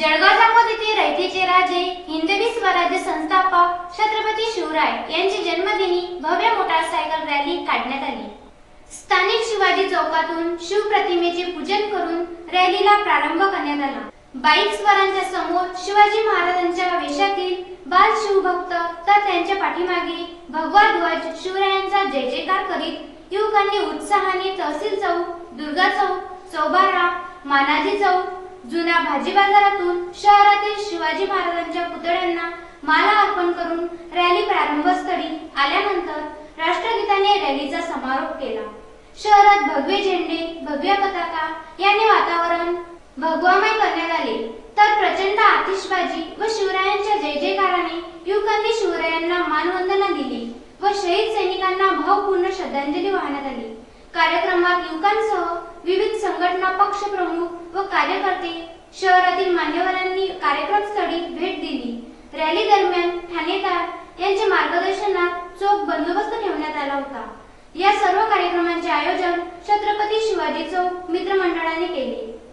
जळगाव येथे रयतेचे राजे हिंदवी स्वराज्य संस्थापक छत्रपती शिवराय यांची जन्मदिनी भव्य मोटारसायकल रॅली काढण्यात आली. स्थानिक शिवाजी चौकातून शिवप्रतिमेचे पूजन करून रॅलीला प्रारंभ करण्यात आला. बाईक स्वारांच्या समोर शिवाजी महाराजांच्या वेशातील बाल शिवभक्त तर त्यांच्या पाठीमागे भगवा ध्वज शिवरायांचा जय जयकार करीत युवकांनी उत्साहाने तहसील चौक दुर्गा चौक चौबारा मानाजी चौक जुन्या भाजी बाजारातून शहरातील शिवाजी महाराजांच्या पुतळ्यांना माला अर्पण करून रॅली प्रारंभस्थळी आल्यानंतर राष्ट्रगीताने रॅलीचा समारोप केला. शहरात भगवे झेंडे भव्य पताका याने वातावरण भगवामय करण्यात आले. तर प्रचंड आतिषबाजी व शिवरायांच्या जय जयकाराने युवकांनी शिवरायांना मानवंदना दिली व शहीद सैनिकांना भावपूर्ण श्रद्धांजली वाहण्यात आली. कार्यक्रमात युवकांसह विविध संघटना पक्ष प्रमुख व कार्यकर्ते शहरातील मान्यवरांनी कार्यक्रमस्थळी भेट दिली. रॅली दरम्यान ठाणेदार यांच्या मार्गदर्शनात चोख बंदोबस्त ठेवण्यात आला होता. या सर्व कार्यक्रमांचे आयोजन छत्रपती शिवाजी चौक मित्रमंडळाने केले.